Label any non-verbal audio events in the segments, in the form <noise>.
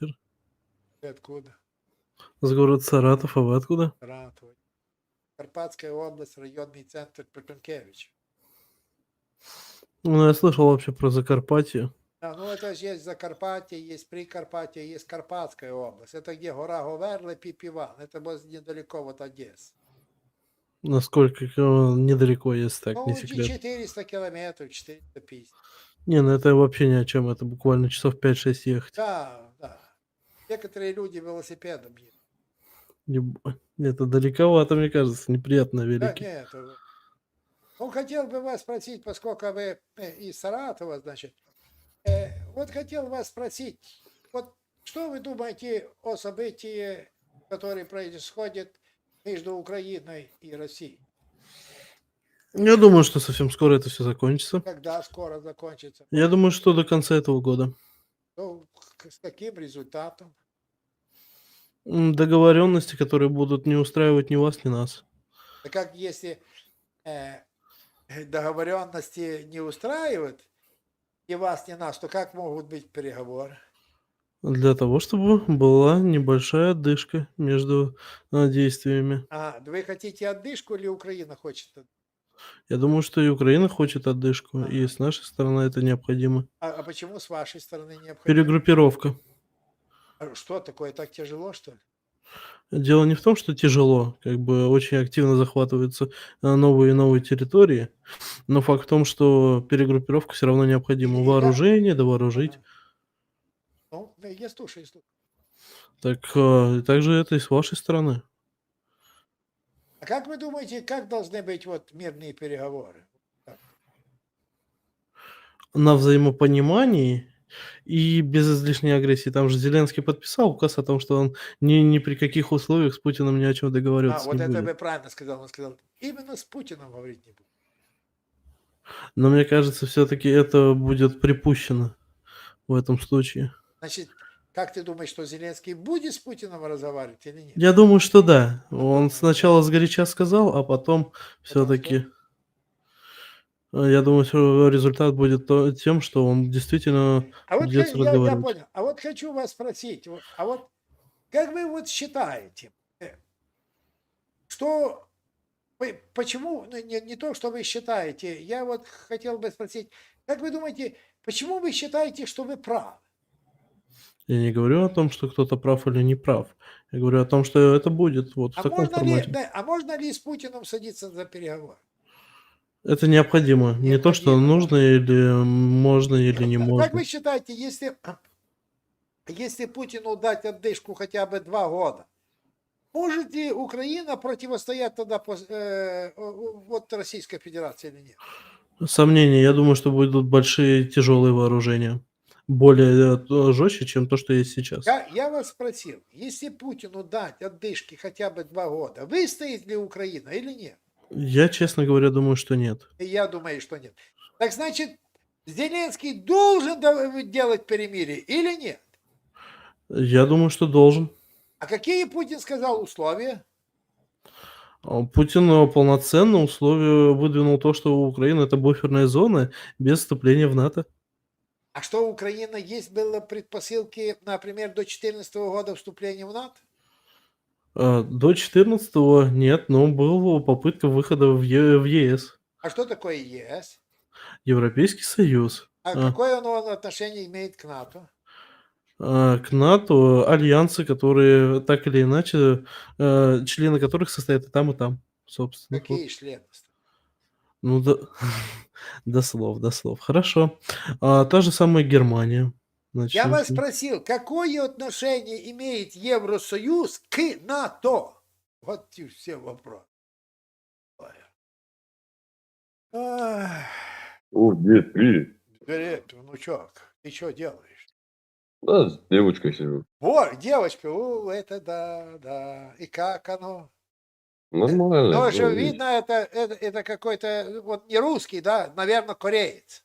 вечер. Ты откуда? С города Саратов, а вы откуда? Саратов. Карпатская область, районный центр Петункевич. Ну, я слышал вообще про Закарпатье. Да, ну это же есть Закарпатье, есть Прикарпатье, есть Карпатская область. Это где гора Говерла, Пипиван. Это вот недалеко от Одессы. Насколько э, недалеко, если так, не Ну, секрет. 400 километров, 450. Не, ну это вообще ни о чем, это буквально часов 5-6 ехать. Да. Некоторые люди велосипедом едут. Это далековато, мне кажется, неприятно Да, великий. нет. Ну, хотел бы вас спросить, поскольку вы э, из Саратова, значит, э, вот хотел вас спросить, вот что вы думаете о событии, которое происходит между Украиной и Россией? Я думаю, что совсем скоро это все закончится. Когда скоро закончится? Я думаю, что до конца этого года. Ну, к- с каким результатом? М, Договоренности, которые будут не устраивать ни вас, ни нас. Да как если э, договоренности не устраивают ни вас, ни нас, то как могут быть переговоры? Для того, чтобы была небольшая отдышка между э, действиями. А, да вы хотите отдышку или Украина хочет? от- Я думаю, что и Украина хочет отдышку, и Ага. с нашей стороны это необходимо. А, а почему с вашей стороны необходимо? Перегруппировка. А Что такое, так тяжело, что ли? Дело не в том, что тяжело, как бы очень активно захватываются э, новые и новые территории, но факт в том, что перегруппировка все равно необходима. И Вооружение, довооружить. Ага. Ну, да, я слушаю, слушаю. Так, э, также это и с вашей стороны. А как вы думаете, как должны быть вот мирные переговоры? На взаимопонимании и без излишней агрессии. Там же Зеленский подписал указ о том, что он ни, ни при каких условиях с Путиным ни о чем А, договариваться вот не это будет. вы правильно сказал. Он сказал, именно с Путиным говорить не буду. Но мне кажется, все-таки это будет припущено в этом случае. Значит, как ты думаешь, что Зеленский будет с Путиным разговаривать или нет? Я думаю, что да. Он сначала сгоряча сказал, а потом все-таки... Я думаю, что результат будет то- тем, что он действительно А вот я, я понял. А вот хочу вас спросить, а вот как вы вот считаете, э, что почему ну, не, не то, что вы считаете, я вот хотел бы спросить, как вы думаете, почему вы считаете, что вы правы? Я не говорю о том, что кто-то прав или не прав. Я говорю о том, что это будет вот в А таком можно, ли, формате. да, а можно ли с Путиным садиться за переговоры? Это необходимо. Не то, что Необходимо, нужно или можно, или не А Как можно. вы считаете, если, если Путину дать отдышку хотя бы два года, может ли Украина противостоять тогда э, вот Российской Федерации или нет? Сомнения. Я думаю, что будут большие тяжелые вооружения. Более э, жестче, чем то, что есть сейчас. Я, я вас спросил, если Путину дать отдышки хотя бы два года, выстоит ли Украина или нет? Я, честно говоря, думаю, что нет. Я думаю, что нет. Так значит, Зеленский должен да- делать перемирие или нет? Я думаю, что должен. А какие Путин сказал условия? А Путин э, полноценно условия выдвинул то, что у Украины это буферная зона без вступления в НАТО. А что у Украины есть было предпосылки, например, до 2014 года вступления в НАТО? А, До 14 нет, но была попытка выхода в, Е- в ЕС, А что такое ЕС? Европейский Союз. А, А, какое оно отношение имеет к НАТО? а, К НАТО альянсы, которые так или иначе, э, члены которых состоят и там, и там, собственно. Какие члены? Ну, до, <laughs> до слов, до слов. Хорошо. А, та же самая Германия. Я Начнем вас спросил, какое отношение имеет Евросоюз к НАТО? Вот и все вопросы. Ах, О, дед, привет. Привет, внучок, ты что делаешь? Да, с девочкой сижу. Вот, девочка, о, это да, да. И как оно? Нормально. Ну, что видно, это, это, это какой-то, вот не русский, да, наверное, кореец.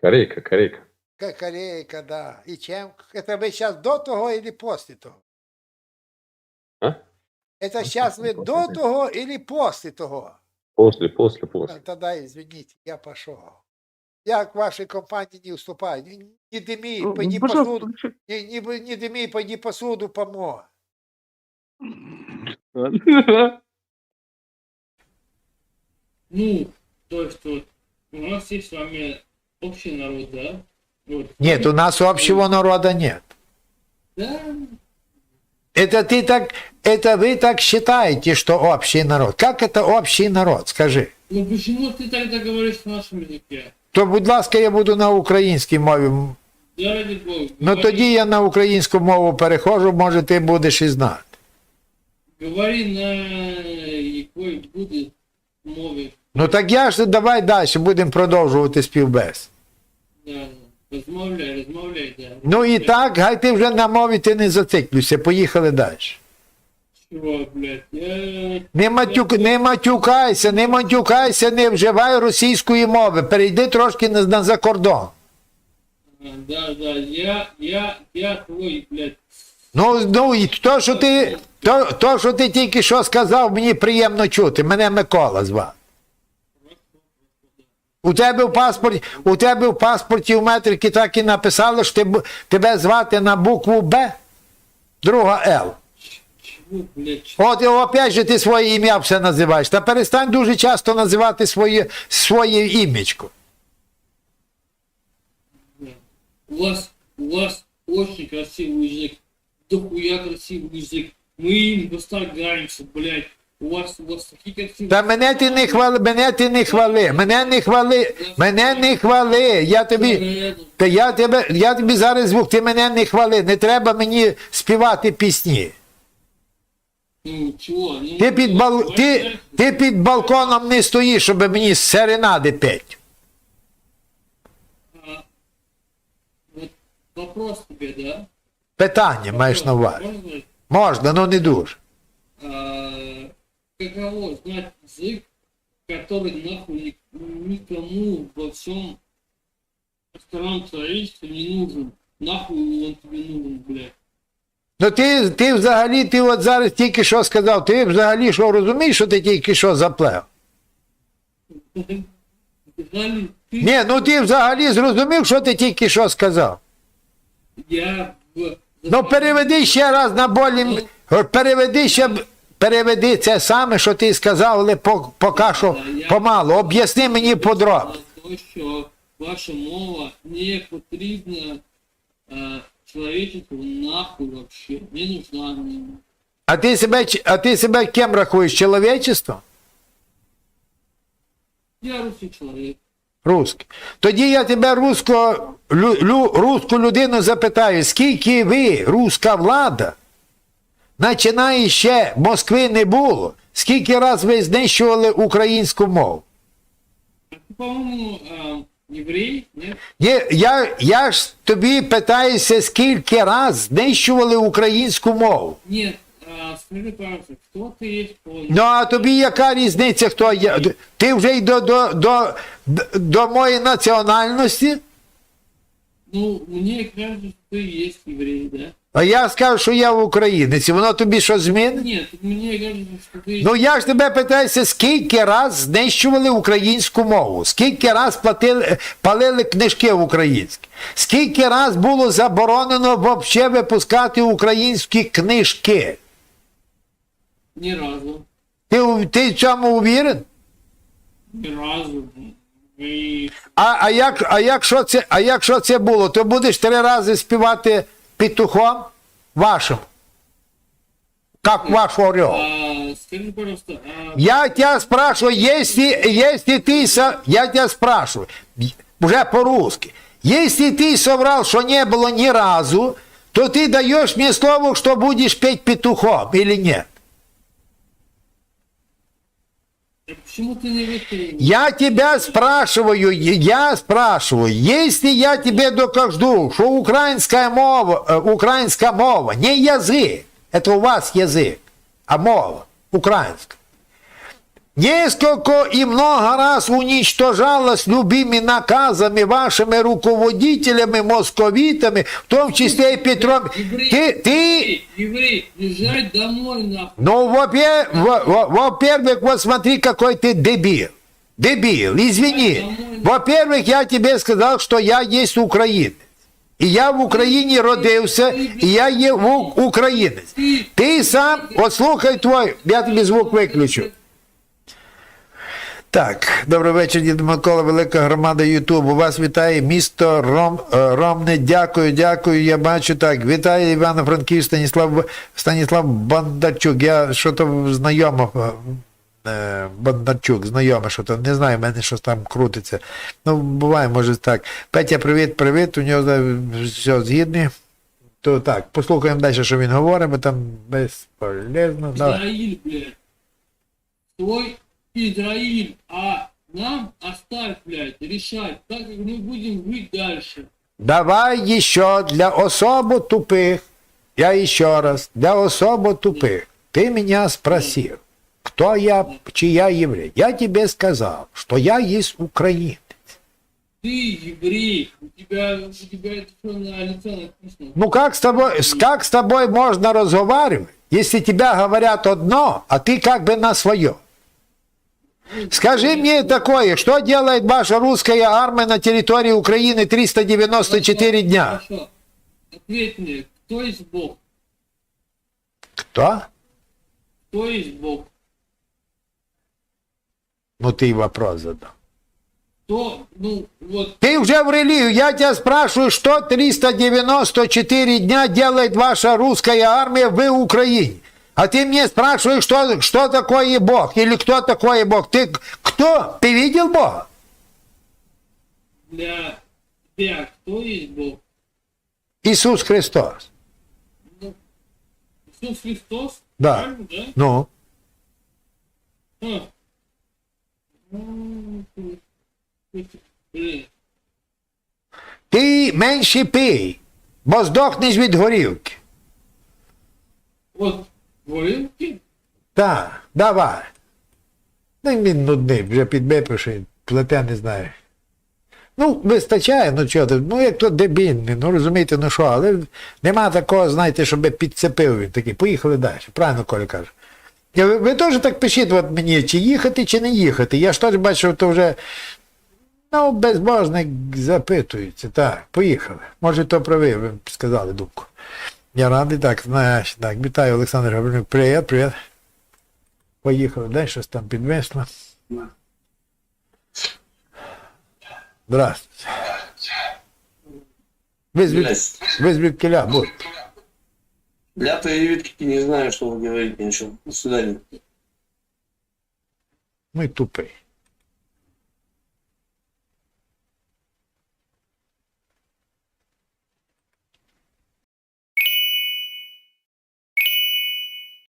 Корейка, корейка. Как корейка, да. И чем? Это вы сейчас до того или после того? А? Это Ну, сейчас вы после, до того или после того? После, после, после. Тогда, извините, я пошел. Я к вашей компании не уступаю. Не, не дыми, Ну, пойди пожалуйста, посуду. включи. Не, не, не дыми, пойди посуду помой. <laughs> Ну, то есть вот у нас есть с вами общий народ, да? Вот. Нет, у нас общего народа нет. Да, Это ты так, это вы так считаете, что общий народ. Как это общий народ? Скажи. ну почему ты тогда говоришь на нашем языке? То, будь ласка, я буду на українській мові. Да, ради Бога. Ну говори- тоді я на українську мову перехожу, може ти будеш і знати. Говори на якої буде мові. Ну так я ж давай далі будемо продовжувати співбес. Розмовляй, розмовляй, да. Ну і так, гай ти вже на мові ти не зациклюйся, поїхали далі. Чего, блядь, я... Не, матюк, не матюкайся, не матюкайся, не вживай російської мови, перейди трошки на, на за кордон. А, Да, да, я, я, я твой, блядь, Ну, ну і то, що ти, то, то, що ти тільки що сказав, мені приємно чути. Мене Микола звав. У тебе в паспорті, у тебе в паспорті в метрики так і написали, що ти, бу- тебе звати на букву Б, друга Л. чего, блядь, чего? От і опять же ти своє ім'я все називаєш. Та перестань дуже часто називати своє, своє імечко. У вас, у вас очень красивый язык, дохуя красивый язык. Мы им восторгаемся, блядь. У вас, у вас такие красивые... Та мене ти не хвали, мене ти не хвали, мене не хвали, мене не хвали. Я тобі. Та я тебе, я тобі зараз звук, ти мене не хвали, не треба мені співати пісні. Ну? Ну, Ти під, бал, ти, ти під балконом не стоїш, щоб мені серенади петь. Вопрос тебе, да? Питання маєш на увазі. Можна, ну не дуже. А, каково знать язык, который нахуй никому во всем остальном человечестве не нужен. Нахуй он тебе нужен, блядь. Ну ти, ти взагалі, ти от зараз тільки що сказав, ти взагалі що розумієш, що ти тільки що заплев? Взагалі, ти, Ні, ну ти взагалі зрозумів, що ти тільки що сказав. я. Ну переведи ще раз на болі. Переведи ще. Переведи це саме, що ти сказав, але по- поки що помалу. Об'ясни мені подробно. Що ваша мова не потрібна е, нахуй вообще. Не нужна. А ти себе, а ти себе ким рахуєш? Чоловічеством? Я русский человек. Русський. Тоді я тебе русько, лю, руську людину запитаю, скільки ви, руська влада, починає ще Москви не було, скільки раз ви знищували українську мову? А ты, по-моему, э, еврей, нет? Ні, я, я ж тобі питаюся, скільки раз знищували українську мову. Нет, а, скажи, пожалуйста, кто ты есть по... Ну а тобі яка різниця, хто я? Ти вже й до, до, до, до моєї національності, Ну, мне кажется, что ты есть еврей, да? а я скажу, що я українець, і воно тобі що змінить? Мне кажется, что ты есть... Ну я ж тебе питаюся, скільки раз знищували українську мову, скільки раз платили, палили книжки українські, скільки раз було заборонено взагалі випускати українські книжки. Ни разу. Ти, ти в цьому увірен? Ни разу. И... А, а, як, а, якщо це, а якщо це було, то будеш три рази співати петухом вашим. Как ваш орел. А, скажи, пожалуйста, а... Я тебя спрашиваю, если, если ты, со- я тебя спрашиваю, уже по-русски, если ты соврал, что не было ни разу, то ты даешь мне слово, что будешь петь петухом или нет? Почему ты не? Я тебя спрашиваю, я спрашиваю, если я тебе докажу, что украинская мова, э, украинская мова, не язык, это у вас язык, а мова, украинская, несколько и много раз уничтожалась любыми наказами вашими руководителями, московитами, в том числе и Петром. Еврей, Ты, ты, еврей, еврей, езжай домой, нахуй. ну, во-пе- во- во- во-первых, вот смотри, какой ты дебил. Дебил, извини. Во-первых, я тебе сказал, что я есть українець. І я в Україні родився, і я є в- українець. Ты Ти сам, от слухай твой, я тобі звук виключу. Так, добрий вечір, дід Микола, велика громада Ютубу. Вас вітає місто Ром, е, Ромне. Дякую, дякую. Я бачу так. Вітаю Івано-Франків Станіслав Станіслав Бондарчук. Я що то знайомо. е, Бондарчук, знайоме, що то не знаю, в мене щось там крутиться. Ну, буває, може так. Петя, привіт, привіт. У нього е, все згідні. То так, послухаємо далі, що він говорить, бо там безполезно. Давай. Твой Израиль, а нам оставь, блядь, решать, как мы будем жить дальше. Давай еще для особо тупых, я еще раз, для особо тупых, ты меня спросил, кто я, чья еврей. Я тебе сказал, что я есть украинец. Ты еврей, у тебя, у тебя это все на лице написано. Ну как с тобой, как с тобой можно разговаривать, если тебя говорят одно, а ты как бы на свое? Скажи мне такое, что делает ваша русская армия на территории Украины 394 дня? Хорошо. Ответь мне, кто есть Бог? Кто? Кто есть Бог? Ну ты вопрос задал. Кто, ну, вот, Ты уже в религию. Я тебя спрашиваю, что 394 дня делает ваша русская армия в Украине? А ты мне спрашиваешь, что, что такое Бог? Или кто такой Бог? Ты кто? Ты видел Бога? для тебя кто есть Бог? Иисус Христос. Иисус Христос? Да. Правильно, да? Ну, А. Ну, ты- ти менше пий, бо здохнеш від горілки. Вот, горілки? Так, давай. Ну, він нудний, вже підбипивши, плете не знає. Ну, вистачає, ну чого ну як то дебільний, ну розумієте, ну що, але нема такого, знаєте, щоб підцепив він такий. Поїхали далі. Правильно Коля каже. Ви, ви теж так пишіть от мені, чи їхати, чи не їхати. Я ж теж бачу, то вже ну, безбожник запитується. Так, поїхали. Може, то правий, ви сказали думку. Я радий, так, знаєш, так, вітаю, Олександр Гаврилюк. Привіт, привіт. Поїхали, дай щось там підвесло. Здравствуйте. Ви звід... ви звідкиля, будь. Я прививки не знаю, что вы говорите ничего. До свидания. Ми тупий.